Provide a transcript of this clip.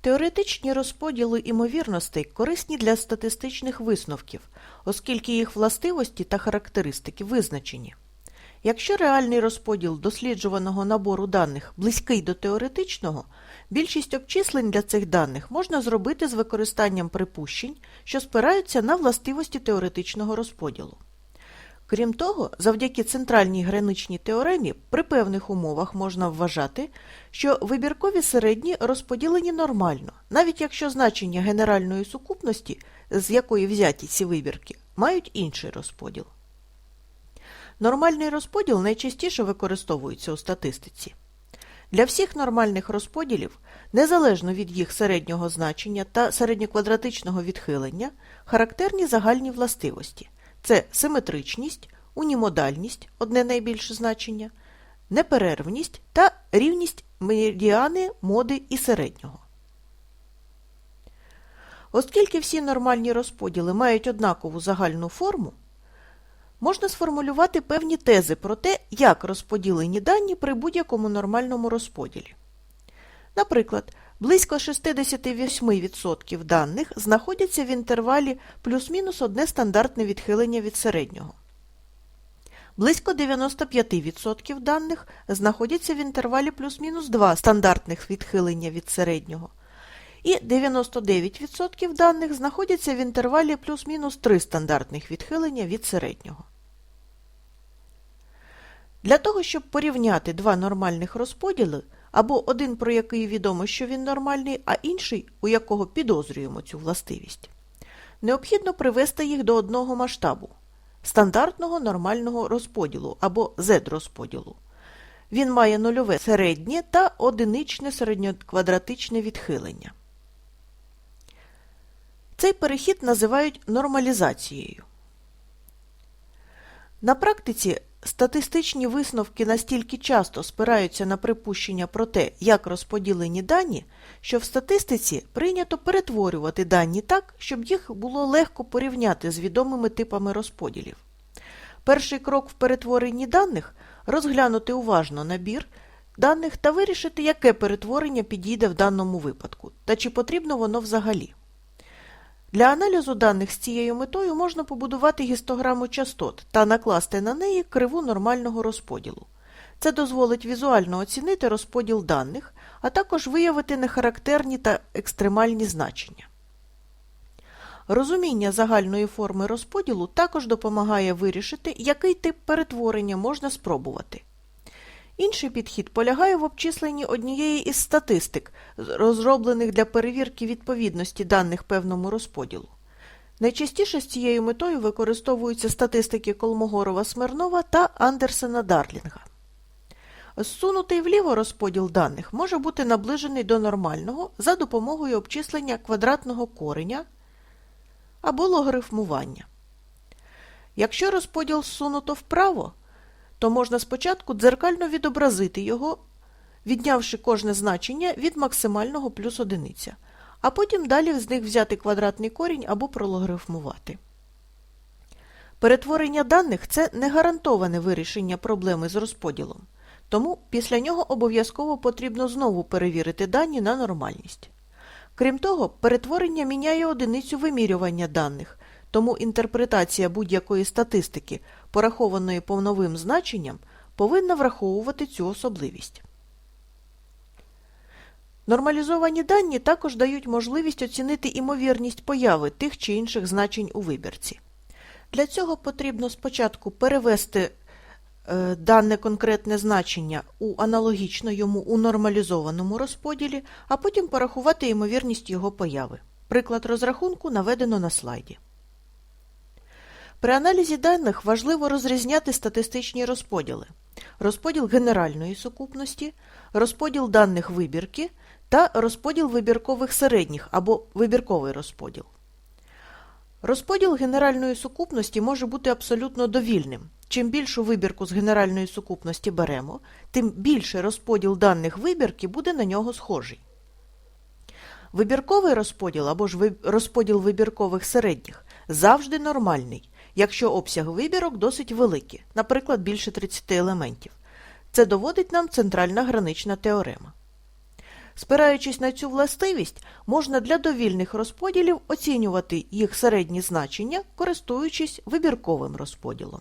Теоретичні розподіли імовірностей корисні для статистичних висновків, оскільки їх властивості та характеристики визначені. Якщо реальний розподіл досліджуваного набору даних близький до теоретичного, більшість обчислень для цих даних можна зробити з використанням припущень, що спираються на властивості теоретичного розподілу. Крім того, завдяки центральній граничній теоремі при певних умовах можна вважати, що вибіркові середні розподілені нормально, навіть якщо значення генеральної сукупності, з якої взяті ці вибірки, мають інший розподіл. Нормальний розподіл найчастіше використовується у статистиці. Для всіх нормальних розподілів, незалежно від їх середнього значення та середньоквадратичного відхилення, характерні загальні властивості. Це симетричність, унімодальність одне найбільше значення, неперервність та рівність медіани, моди і середнього. Оскільки всі нормальні розподіли мають однакову загальну форму, можна сформулювати певні тези про те, як розподілені дані при будь-якому нормальному розподілі. Наприклад, близько 68% даних знаходяться в інтервалі плюс-мінус одне стандартне відхилення від середнього. Близько 95% даних знаходяться в інтервалі плюс-мінус 2 стандартних відхилення від середнього. І 99% даних знаходяться в інтервалі плюс-мінус 3 стандартних відхилення від середнього. Для того, щоб порівняти два нормальних розподіли, або один, про який відомо, що він нормальний, а інший, у якого підозрюємо цю властивість, необхідно привести їх до одного масштабу стандартного нормального розподілу або Z-розподілу. Він має нульове середнє та одиничне середньоквадратичне відхилення. Цей перехід називають нормалізацією. На практиці статистичні висновки настільки часто спираються на припущення про те, як розподілені дані, що в статистиці прийнято перетворювати дані так, щоб їх було легко порівняти з відомими типами розподілів. Перший крок в перетворенні даних розглянути уважно набір даних та вирішити, яке перетворення підійде в даному випадку, та чи потрібно воно взагалі. Для аналізу даних з цією метою можна побудувати гістограму частот та накласти на неї криву нормального розподілу. Це дозволить візуально оцінити розподіл даних, а також виявити нехарактерні та екстремальні значення. Розуміння загальної форми розподілу також допомагає вирішити, який тип перетворення можна спробувати. Інший підхід полягає в обчисленні однієї із статистик, розроблених для перевірки відповідності даних певному розподілу. Найчастіше з цією метою використовуються статистики Колмогорова-Смирнова та Андерсена-Дарлінга. Зсунутий вліво розподіл даних може бути наближений до нормального за допомогою обчислення квадратного кореня або логарифмування. Якщо розподіл зсунуто вправо, то можна спочатку дзеркально відобразити його, віднявши кожне значення від максимального плюс одиниця, а потім далі з них взяти квадратний корінь або прологарифмувати. Перетворення даних – це не гарантоване вирішення проблеми з розподілом, тому після нього обов'язково потрібно знову перевірити дані на нормальність. Крім того, перетворення міняє одиницю вимірювання даних, тому інтерпретація будь-якої статистики, порахованої по новим значенням, повинна враховувати цю особливість. Нормалізовані дані також дають можливість оцінити імовірність появи тих чи інших значень у вибірці. Для цього потрібно спочатку перевести е, дане конкретне значення у аналогічно йому у нормалізованому розподілі, а потім порахувати ймовірність його появи. Приклад розрахунку наведено на слайді. При аналізі даних важливо розрізняти статистичні розподіли, розподіл генеральної сукупності, розподіл даних вибірки та розподіл вибіркових середніх або вибірковий розподіл. Розподіл генеральної сукупності може бути абсолютно довільним. Чим більшу вибірку з генеральної сукупності беремо, тим більше розподіл даних вибірки буде на нього схожий. Вибірковий розподіл або ж розподіл вибіркових середніх завжди нормальний, якщо обсяг вибірок досить великий, наприклад, більше 30 елементів. Це доводить нам центральна гранична теорема. Спираючись на цю властивість, можна для довільних розподілів оцінювати їх середні значення, користуючись вибірковим розподілом.